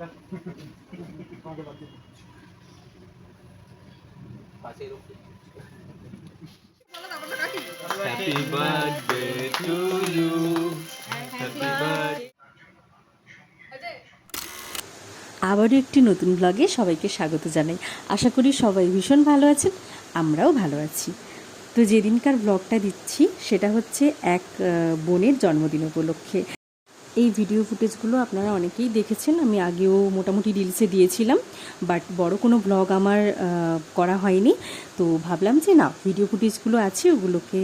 Happy birthday to you. Happy birthday. আবারও একটি নতুন ব্লগে সবাইকে স্বাগত জানাই আশা করি সবাই ভীষণ ভালো আছেন, আমরাও ভালো আছি তো যেদিনকার ব্লগটা দিচ্ছি, সেটা হচ্ছে এক বোনের জন্মদিন উপলক্ষে এই ভিডিও ফুটেজগুলো আপনারা অনেকেই দেখেছেন। আমি আগেও মোটামুটি রিলসে দিয়েছিলাম বাট বড় কোনো ব্লগ আমার করা হয়নি। তো ভাবলাম যে না ভিডিও ফুটেজগুলো আছে, ওগুলোকে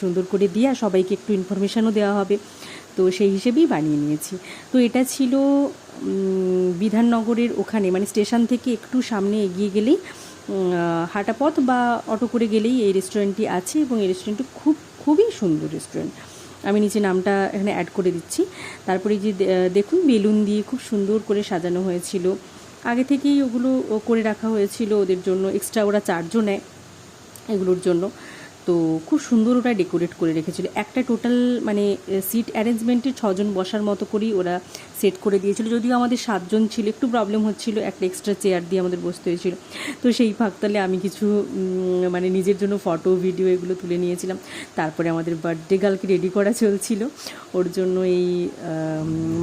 সুন্দর করে দিয়ে আর সবাইকে একটু ইনফরমেশনও দেওয়া হবে। তো সেই হিসেবেই বানিয়ে নিয়েছি। তো এটা ছিল বিধাননগরের ওখানে মানে স্টেশন থেকে একটু সামনে এগিয়ে গেলেই হাঁটা পথ বা অটো করে গেলেই এই রেস্টুরেন্টটি আছে এবং এই রেস্টুরেন্টটি খুব, খুবই সুন্দর রেস্টুরেন্ট আমি নিচে নামটা এখানে অ্যাড করে দিচ্ছি। তারপরে যে দেখুন বেলুন দিয়ে খুব সুন্দর করে সাজানো হয়েছিল। আগে থেকেই ওগুলো করে রাখা হয়েছিল ওদের জন্য। এক্সট্রা ওরা চার্জও নেয় এগুলোর জন্য। তো খুব সুন্দর ওরা ডেকোরেট করে রেখেছিল। একটা টোটাল মানে সিট অ্যারেঞ্জমেন্টে ছজন বসার মতো করেই ওরা সেট করে দিয়েছিল। যদিও আমাদের সাতজন ছিল, একটু প্রবলেম হচ্ছিল, একটা এক্সট্রা চেয়ার দিয়ে আমাদের বসতে হয়েছিল। তো সেই ফাঁকতালে আমি কিছু মানে নিজের জন্য ফটো ভিডিও এগুলো তুলে নিয়েছিলাম। তারপরে আমাদের বার্থডে গার্লকে রেডি করা চলছিল। ওর জন্য এই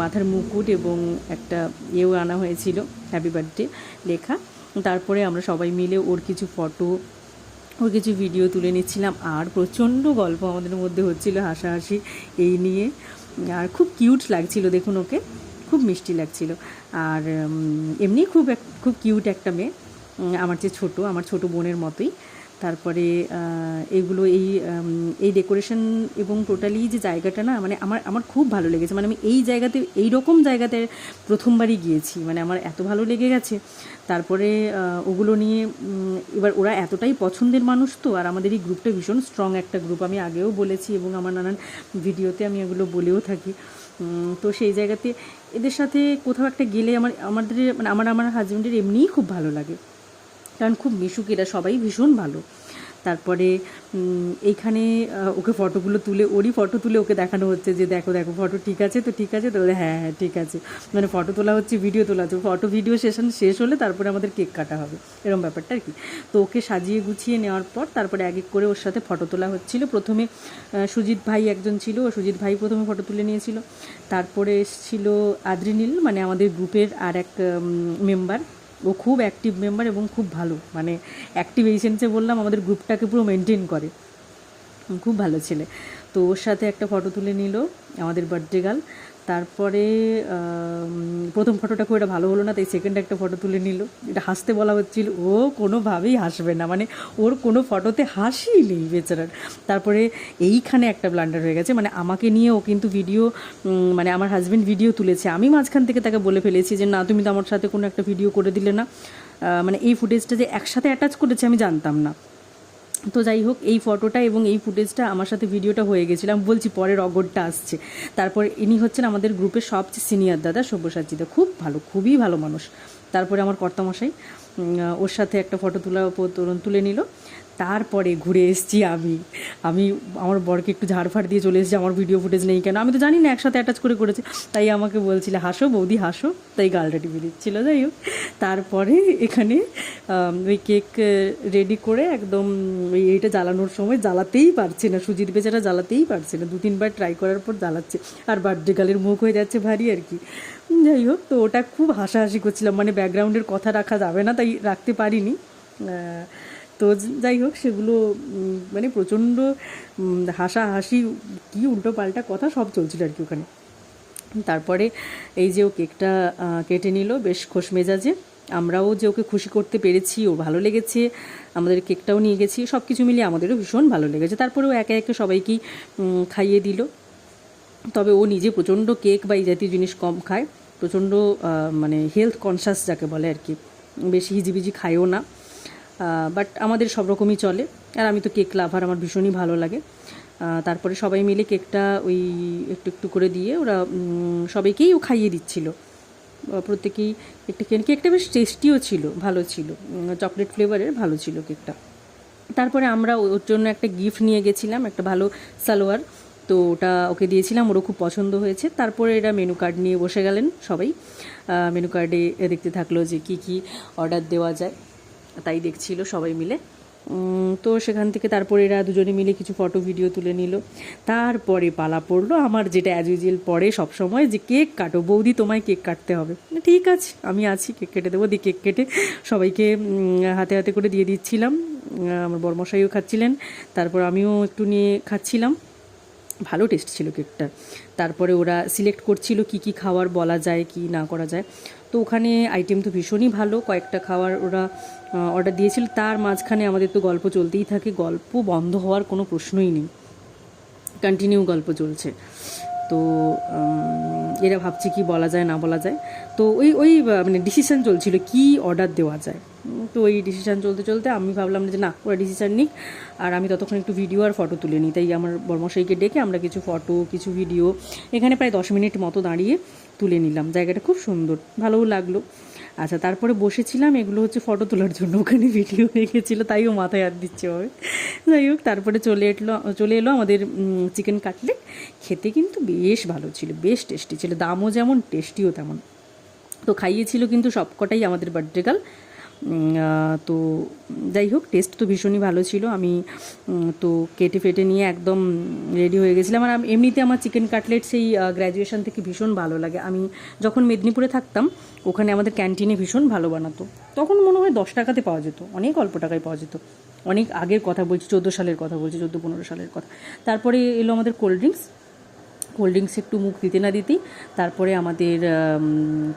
মাথার মুকুট এবং একটা ইয়েও আনা হয়েছিল। হ্যাপি বার্থডে লেখা। তারপরে আমরা সবাই মিলে ওর কিছু ফটো ওর কিছু ভিডিও তুলে নিচ্ছিলাম। আর প্রচণ্ড গল্প আমাদের মধ্যে হচ্ছিল হাসাহাসি এই নিয়ে। আর খুব কিউট লাগছিল দেখুন ওকে। খুব মিষ্টি লাগছিল। আর এমনি খুব খুব কিউট একটা মেয়ে। আমার যে ছোট, আমার ছোট বোনের মতোই। তারপরে এগুলো এই এই ডেকোরেশন এবং টোটালি যে জায়গাটা না মানে আমার আমার খুব ভালো লেগেছে। মানে আমি এই জায়গাতে, এই রকম জায়গাতে প্রথমবারই গিয়েছি। মানে আমার এত ভালো লেগে গেছে। তারপরে ওগুলো নিয়ে এবার ওরা এতটাই পছন্দের মানুষ তো, আর আমাদের এই গ্রুপটা ভীষণ স্ট্রং একটা গ্রুপ আমি আগেও বলেছি এবং আমার নানান ভিডিওতে আমি এগুলো বলেও থাকি। তো সেই জায়গাতে এদের সাথে কোথাও একটা গেলে আমার, আমাদের মানে আমার আমার হাজব্যান্ডের এমনিই খুব ভালো লাগে। কারণ খুব মিশুক, এরা সবাই ভীষণ ভালো। তারপরে এইখানে ওকে ফটোগুলো তুলে, ওরই ফটো তুলে ওকে দেখানো হচ্ছে যে দেখো দেখো, ফটো ঠিক আছে তো, ঠিক আছে? তো হ্যাঁ হ্যাঁ ঠিক আছে। মানে ফটো তোলা হচ্ছে ভিডিও তোলা হচ্ছে। ফটো ভিডিও সেশন শেষ হলে তারপরে আমাদের কেক কাটা হবে। এরকম ব্যাপারটা আর কি। তো ওকে সাজিয়ে গুছিয়ে নেওয়ার পর তারপরে এক এক করে ওর সাথে ফটো তোলা হচ্ছিল। প্রথমে সুজিত ভাই একজন ছিল। ও সুজিত ভাই প্রথমে ফটো তুলে নিয়েছিল। তারপরে এসেছিল আদ্রিনীল মানে আমাদের গ্রুপের আর এক মেম্বার ও খুব অ্যাক্টিভ মেম্বার এবং খুব ভালো। মানে অ্যাক্টিভ এই সেন্সে বললাম, আমাদের গ্রুপটাকে পুরো মেনটেন করে। খুব ভালো ছেলে। তো ওর সাথে একটা ফটো তুলে নিল, আমাদের বার্থডে গার্ল তারপরে প্রথম ফটোটা খুব একটা ভালো হলো না, তাই সেকেন্ড একটা ফটো তুলে নিল। এটা হাসতে বলা হচ্ছিল, ও কোনোভাবেই হাসবে না মানে ওর কোনো ফটোতে হাসি নেই বেচারার। তারপরে এইখানে একটা ব্লান্ডার হয়ে গেছে মানে আমাকে নিয়ে ও কিন্তু ভিডিও মানে আমার হাজব্যান্ড ভিডিও তুলেছে। আমি মাঝখান থেকে তাকে বলে ফেলেছি যে, না, তুমি তো আমার সাথে কোনো একটা ভিডিও করে দিলে না। মানে এই ফুটেজটা যে একসাথে অ্যাটাচ করেছে আমি জানতাম না। তো যাই হোক, এই ফটোটা এবং এই ফুটেজটা আমার সাথে ভিডিওটা হয়ে গেছিলাম। বলছি পরের অগরটা আসছে। তারপর ইনি হচ্ছেন আমাদের গ্রুপের সবচেয়ে সিনিয়র দাদা সব্যসাচিদা খুব ভালো, খুবই ভালো মানুষ। তারপরে আমার কর্তামশাই ওর সাথে একটা ফটো তোলা তোলা- তুলে নিল। তারপরে ঘুরে এসেছি আমি। আমি, আমার বরকে একটু ঝাড়ফাড় দিয়ে চলে এসেছি, আমার ভিডিও ফুটেজ নেই কেন? আমি তো জানি না, একসাথে অ্যাটাচ করে করেছে। তাই আমাকে বলছিল, হাসো বৌদি, হাসো। তাই গালটা টিপে দিচ্ছিল, যাই হোক। তারপরে এখানে ওই কেক রেডি করে একদম, ওই এইটা জ্বালানোর সময় জ্বালাতেই পারছে না। সুজিত বেচারা জ্বালাতেই পারছে না। দু তিনবার ট্রাই করার পর জ্বালাচ্ছে। আর বার্থডে গালের মুখ হয়ে যাচ্ছে ভারী আর কি। যাই হোক, তো ওটা খুব হাসাহাসি করছিলাম। মানে ব্যাকগ্রাউন্ডের কথা রাখা যাবে না, তাই রাখতে পারিনি। তো যাই হোক, সেগুলো মানে প্রচণ্ড হাসাহাসি, কী উল্টো পাল্টা কথা সব চলছিল আর কি ওখানে। তারপরে এই যে ও কেকটা কেটে নিল, বেশ খোশ মেজাজে। আমরাও যে ওকে খুশি করতে পেরেছি, ও ভালো লেগেছে, আমাদের কেকটাও নিয়ে গেছি সব কিছু মিলিয়ে আমাদেরও ভীষণ ভালো লেগেছে। তারপরেও একে একে সবাইকেই খাইয়ে দিল। তবে ও নিজে প্রচণ্ড কেক বা এই জাতীয় জিনিস কম খায়, প্রচণ্ড মানে হেলথ কনসাস যাকে বলে আর কি। বেশি হিজিবিজি খায়ও না। বাট আমাদের সব রকমই চলে। আর আমি তো কেক লাভার আমার ভীষণই ভালো লাগে। তারপরে সবাই মিলে কেকটা ওই একটু একটু করে দিয়ে ওরা সবাইকেই ও খাইয়ে দিচ্ছিল। প্রত্যেকেই একটা কেন কেকটা বেশ টেস্টিও ছিল, ভালো ছিল। চকলেট ফ্লেভারের ভালো ছিল কেকটা তারপরে আমরা ওর জন্য একটা গিফট নিয়ে গেছিলাম, একটা ভালো সালোয়ার। তো ওটা ওকে দিয়েছিলাম, ওরও খুব পছন্দ হয়েছে। তারপরে এরা মেনু কার্ড নিয়ে বসে গেলেন সবাই। মেনু কার্ডে দেখতে থাকল যে কি কি অর্ডার দেওয়া যায়। তাই দেখছিল সবাই মিলে। তো সেখান থেকে তারপরে এরা দুজনে মিলে কিছু ফটো ভিডিও তুলে নিল। তারপরে পালা পড়ল আমার যেটা অ্যাজ ইউজুয়াল পরে সবসময় যে কেক কাটো। বৌদি, তোমায় কেক কাটতে হবে। ঠিক আছে, আমি আছি, কেক কেটে দেবো দিয়ে কেক কেটে। সবাইকে হাতে হাতে করে দিয়ে দিচ্ছিলাম। আমার বরমশাইও খাচ্ছিলেন। তারপর আমিও একটু নিয়ে খাচ্ছিলাম। ভালো টেস্ট ছিল কেকটা তারপরে ওরা সিলেক্ট করছিল কি কি খাবার বলা যায়, কি না করা যায়। তো ওখানে আইটেম তো ভীষণই ভালো। কয়েকটা খাওয়ার ওরা অর্ডার দিয়েছিল। তার মাঝখানে আমাদের তো গল্প চলতেই থাকে। গল্প বন্ধ হওয়ার কোনো প্রশ্নই নেই। কন্টিনিউ গল্প চলছে। তো এরা ভাবছে কি বলা যায়, না বলা যায়। তো ওই ওই মানে ডিসিশান চলছিল কি অর্ডার দেওয়া যায়। তো ওই ডিসিশান চলতে চলতে আমি ভাবলাম যে না, ওরা ডিসিশান নিক। আর আমি ততক্ষণ একটু ভিডিও আর ফটো তুলে নিই। তাই আমার বর্মশাইকে ডেকে আমরা কিছু ফটো কিছু ভিডিও এখানে প্রায় দশ মিনিট মতো দাঁড়িয়ে তুলে নিলাম। জায়গাটা খুব সুন্দর, ভালোও লাগল। আচ্ছা তারপরে বসেছিলাম, এগুলো হচ্ছে ফটো তোলার জন্য। ওখানে ভিডিও হয়ে গেছিল তাইও মাথায় হাত দিচ্ছে হবে যাই হোক, তারপরে চলে এলো চলে এলো আমাদের চিকেন কাটলেট খেতে কিন্তু বেশ ভালো ছিল, বেশ টেস্টি ছিল। দামও যেমন টেস্টিও তেমন। তো খাইয়েছিল কিন্তু সবকটাই আমাদের বার্থডে গার্ল তো যাই হোক টেস্ট তো ভীষণই ভালো ছিল। আমি তো কেটে ফেটে নিয়ে একদম রেডি হয়ে গেছিলাম। আর এমনিতে আমার চিকেন কাটলেট সেই গ্র্যাজুয়েশন থেকে ভীষণ ভালো লাগে। আমি যখন মেদিনীপুরে থাকতাম, ওখানে আমাদের ক্যান্টিনে ভীষণ ভালো বানাতো। তখন মনে হয় দশ টাকাতে পাওয়া যেত, অনেক অল্প টাকায় পাওয়া যেত। অনেক আগের কথা বলছি, চোদ্দ সালের কথা বলছি, চোদ্দ পনেরো সালের কথা। তারপরে এলো আমাদের কোল্ড ড্রিঙ্কস কোল্ড ড্রিঙ্কস একটু মুখ দিতে না দিতেই, তারপরে আমাদের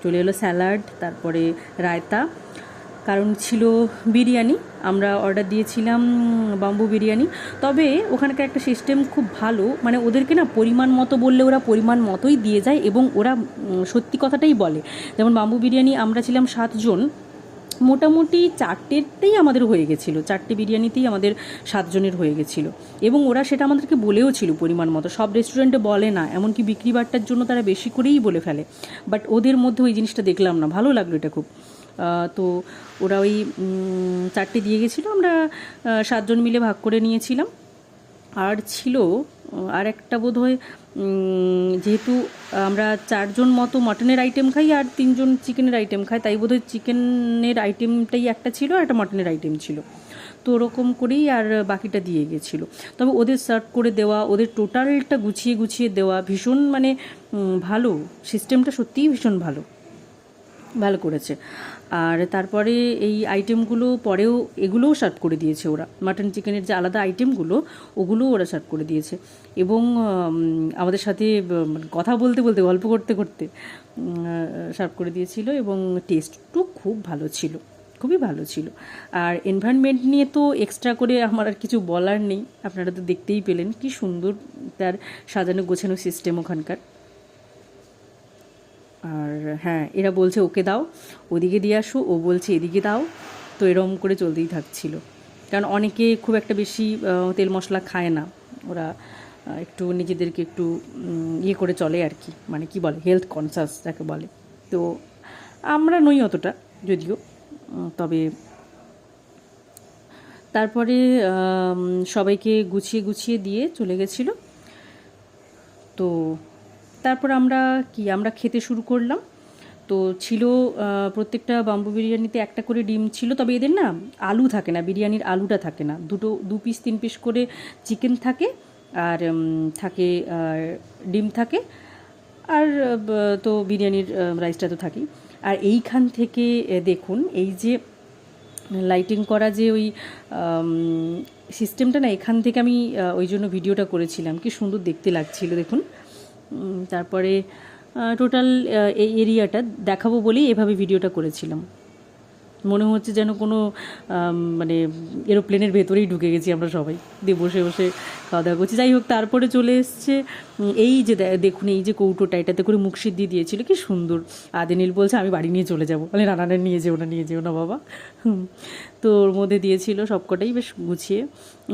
চলে এলো স্যালাড তারপরে রায়তা। কারণ ছিল বিরিয়ানি। আমরা অর্ডার দিয়েছিলাম বাম্বু বিরিয়ানি। তবে ওখানকার একটা সিস্টেম খুব ভালো মানে ওদেরকে না পরিমাণ মতো বললে ওরা পরিমাণ মতোই দিয়ে যায় এবং ওরা সত্যি কথাটাই বলে। যেমন বাম্বু বিরিয়ানি আমরা ছিলাম সাতজন মোটামুটি চারটেতেই আমাদের হয়ে গেছিল। চারটে বিরিয়ানিতেই আমাদের সাতজনের হয়ে গেছিল। এবং ওরা সেটা আমাদেরকে বলেও ছিল পরিমাণ মতো। সব রেস্টুরেন্টে বলে না, এমনকি বিক্রি বাট্টার জন্য তারা বেশি করেই বলে ফেলে। বাট ওদের মধ্যে ওই জিনিসটা দেখলাম না। ভালো লাগল এটা খুব। তো ওরা ওই চারটে দিয়ে গেছিল, আমরা সাতজন মিলে ভাগ করে নিয়েছিলাম। আর ছিল, আর একটা বোধ হয় যেহেতু আমরা চারজন মতো মটনের আইটেম খাই আর তিনজন চিকেনের আইটেম খাই তাই বোধহয় চিকেনের আইটেমটাই একটা ছিল আর একটা মটনের আইটেম ছিল। তো ওরকম করেই আর বাকিটা দিয়ে গেছিল। তবে ওদের সার্ভ করে দেওয়া, ওদের টোটালটা গুছিয়ে গুছিয়ে দেওয়া ভীষণ মানে ভালো। সিস্টেমটা সত্যিই ভীষণ ভালো। ভালো করেছে। আর তারপরে এই আইটেমগুলো পরেও এগুলোও সার্ভ করে দিয়েছে ওরা। মাটন চিকেনের যে আলাদা আইটেমগুলো ওগুলোও ওরা সার্ভ করে দিয়েছে। এবং আমাদের সাথে উম, কথা বলতে বলতে গল্প করতে করতে সার্ভ করে দিয়েছিল এবং টেস্টও খুব ভালো ছিল। খুবই ভালো ছিল। আর এনভায়রনমেন্ট নিয়ে তো এক্সট্রা করে আমার আর কিছু বলার নেই। আপনারা তো দেখতেই পেলেন কি সুন্দর তার সাজানো গোছানো সিস্টেম ওখানকার। আর হ্যাঁ এরা বলছে, ওকে দাও, ওদিকে দিয়ে আসো। ও বলছে, এদিকে দাও। তো এরম করে চলতেই থাকছিল। কারণ অনেকে খুব একটা বেশি তেল মশলা খায় না। ওরা একটু নিজেদেরকে একটু ইয়ে করে চলে আর কি। মানে কি বলে হেলথ কনসাস যাকে বলে। তো আমরা নই অতটা, যদিও তবে তারপরে সবাইকে গুছিয়ে গুছিয়ে দিয়ে চলে গেছিল। তো তারপর আমরা কি, আমরা খেতে শুরু করলাম। তো ছিল প্রত্যেকটা বাম্বু বিরিয়ানিতে একটা করে ডিম ছিল, তবে এদের না আলু থাকে না, বিরিয়ানির আলুটা থাকে না। দুটো, দু পিস তিন পিস করে চিকেন থাকে, আর থাকে ডিম থাকে, আর তো বিরিয়ানির রাইসটা তো থাকেই। আর এইখান থেকে দেখুন, এই যে লাইটিং করা যে ওই সিস্টেমটা না, এখান থেকে আমি ওই জন্য ভিডিওটা করেছিলাম। কি সুন্দর দেখতে লাগছিল, দেখুন। তারপরে টোটাল এই এরিয়াটা দেখাবো বলেই এভাবে ভিডিওটা করেছিলাম। মনে হচ্ছে যেন কোনো মানে এরোপ্লেনের ভেতরেই ঢুকে গেছি আমরা সবাই। দিয়ে বসে বসে খাওয়া দাওয়া করছি। যাই হোক তারপরে চলে এসছে এই যে দেখুন এই যে কৌটোটা এটাতে করে মুখ সিদ্ধি দিয়েছিল কি সুন্দর। আদিনীল বলছে আমি বাড়ি নিয়ে চলে যাব। বলে না না না, নিয়ে যেও না নিয়ে যেও না বাবা। তো ওর মধ্যে দিয়েছিল সবকটাই বেশ গুছিয়ে।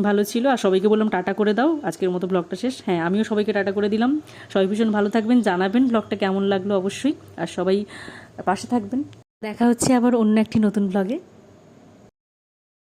ভালো ছিল। আর সবাইকে বললাম টাটা করে দাও আজকের মতো ব্লগটা শেষ। হ্যাঁ আমিও সবাইকে টাটা করে দিলাম। সবাই ভীষণ ভালো থাকবেন জানাবেন ব্লগটা কেমন লাগল অবশ্যই। আর সবাই পাশে থাকবেন। দেখা হচ্ছে আবার অন্য একটি নতুন ব্লগে